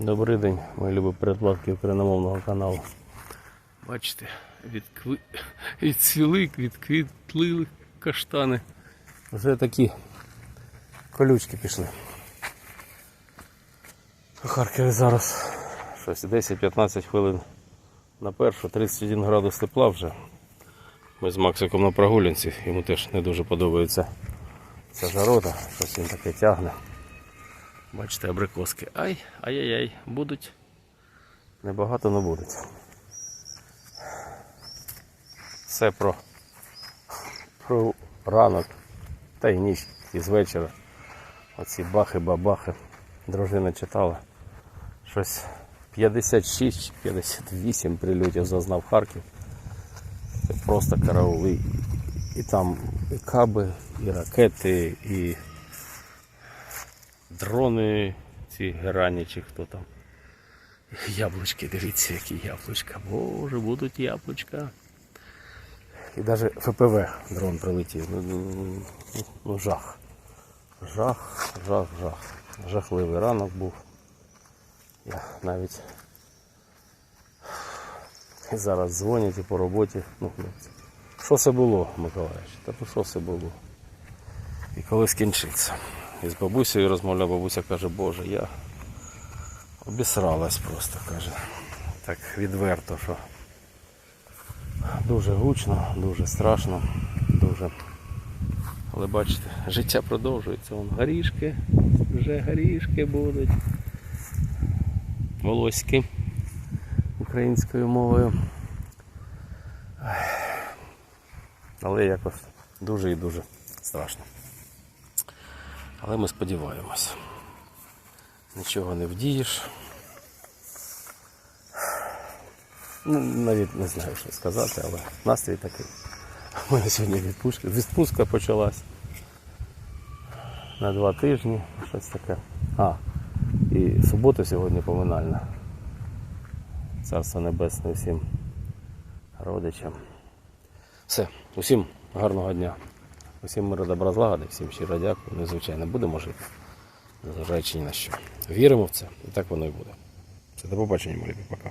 Добрий день, мої любі передплатки україномовного каналу. Бачите, відкви... відцвіли, відквітли каштани. Вже такі колючки пішли. У Харкові зараз щось 10-15 хвилин на першу, 31 градус тепла вже. Ми з Максиком на прогулянці, йому теж не дуже подобається ця жарота, щось він таке тягне. Бачите, абрикоски. Ай, ай-яй-яй, будуть. Небагато, але будуть. Все про, про ранок та й ніч і з вечора. Оці бахи-бабахи. Дружина читала. Щось 56 чи 58 прильотів зазнав Харків. Це просто караул. І, і там і каби, і ракети, і дрони, ці герані чи хто там. Яблучки, дивіться, які яблучка. Боже, будуть яблучка. І навіть ФПВ дрон прилетів. Ну, ну, ну, ну жах. Жах, жах, жах. Жахливий ранок був. Я навіть зараз дзвонять і по роботі. Ну. Що це було, Миколаївич? Та ну, що це було? І коли скінчиться. І з бабусею розмовляв, бабуся каже, Боже, я обісралась просто, каже. Так відверто, що дуже гучно, дуже страшно, дуже. Але бачите, життя продовжується. Вон горішки, вже горішки будуть. Волоськи українською мовою. Але якось дуже і дуже страшно. Але ми сподіваємось. Нічого не вдієш. Ну, навіть не знаю, що сказати, але настрій такий. У мене сьогодні відпустка. Відпустка почалась на два тижні, щось таке. А, і субота сьогодні поминальна. Царство Небесне всім родичам. Все, усім гарного дня. Усім миру добра злагоди, всім щиро дякую. Незвичайно будемо жити. Незважаючи ні на що. Віримо в це, і так воно і буде. Все, до побачення, мої любі, пока.